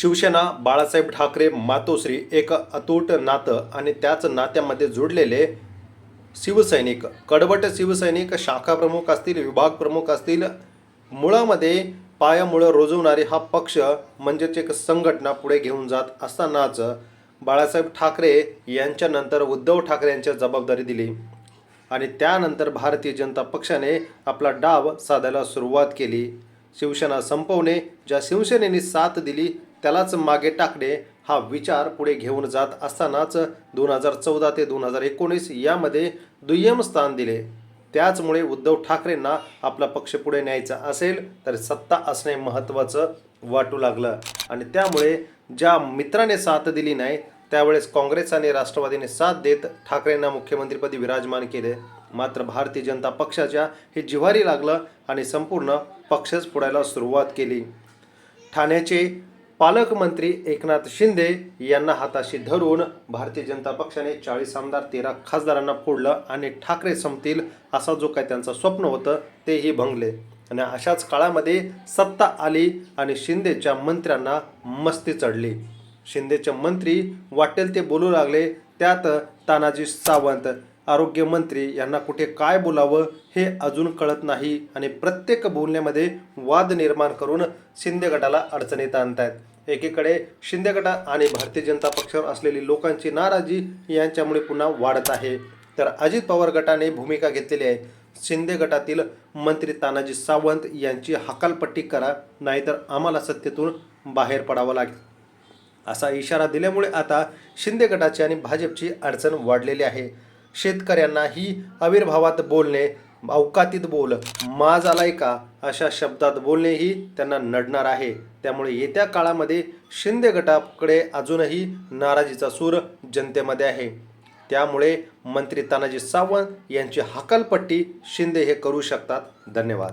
शिवसेना बाळासाहेब ठाकरे मातोश्री एक अतूट नातं आणि त्याच नात्यामध्ये जोडलेले शिवसैनिक. कडवट शिवसैनिक शाखा प्रमुख असतील विभाग प्रमुख असतील मुळामध्ये पायामुळं रोजवणारे हा पक्ष म्हणजेच एक संघटना पुढे घेऊन जात असतानाच बाळासाहेब ठाकरे यांच्यानंतर उद्धव ठाकरे यांच्या जबाबदारी दिली. आणि त्यानंतर भारतीय जनता पक्षाने आपला डाव साधायला सुरुवात केली. शिवसेना संपवणे ज्या शिवसेनेने साथ दिली त्यालाच मागे टाकणे हा विचार पुढे घेऊन जात असतानाच दोन हजार चौदा ते दोन हजार एकोणीस यामध्ये दुय्यम स्थान दिले. त्याचमुळे उद्धव ठाकरेंना आपला पक्ष पुढे न्यायचा असेल तर सत्ता असणे महत्त्वाचं वाटू लागलं. आणि त्यामुळे ज्या मित्राने साथ दिली नाही त्यावेळेस काँग्रेस आणि राष्ट्रवादीने साथ देत ठाकरेंना मुख्यमंत्रीपदी विराजमान केले. मात्र भारतीय जनता पक्षाच्या हे जिव्हारी लागलं आणि संपूर्ण पक्षच पुढायला सुरुवात केली. ठाण्याचे पालकमंत्री एकनाथ शिंदे यांना हाताशी धरून भारतीय जनता पक्षाने चाळीस आमदार तेरा खासदारांना फोडलं आणि ठाकरे संपतील असा जो काय त्यांचं स्वप्न होतं तेही भंगले. आणि अशाच काळामध्ये सत्ता आली आणि शिंदेच्या मंत्र्यांना मस्ती चढली. शिंदेचे मंत्री वाटेल ते बोलू लागले त्यात तानाजी सावंत आरोग्यमंत्री यांना कुठे काय बोलावं हे अजून कळत नाही आणि प्रत्येक बोलण्यामध्ये वाद निर्माण करून शिंदे गटाला अडचणीत आणतायत. एकीकडे शिंदे गटा आणि भारतीय जनता पक्षावर असलेली लोकांची नाराजी यांच्यामुळे पुन्हा वाढत आहे. तर अजित पवार गटाने भूमिका घेतलेली आहे. शिंदे गटातील मंत्री तानाजी सावंत यांची हकालपट्टी करा नाहीतर आम्हाला सत्तेतून बाहेर पडावं लागेल. असा इशारा दिल्यामुळे आता शिंदे गटाची आणि भाजपची अडचण वाढलेली आहे. शेतकऱ्यांना ही आविर्भावात बोलणे अवकातीत बोल माज आलाय का अशा शब्दात बोलणेही त्यांना नडणार आहे. त्यामुळे येत्या काळामध्ये शिंदे गटाकडे अजूनही नाराजीचा सूर जनतेमध्ये आहे. त्यामुळे मंत्री तानाजी सावंत यांची हकालपट्टी शिंदे हे करू शकतात. धन्यवाद.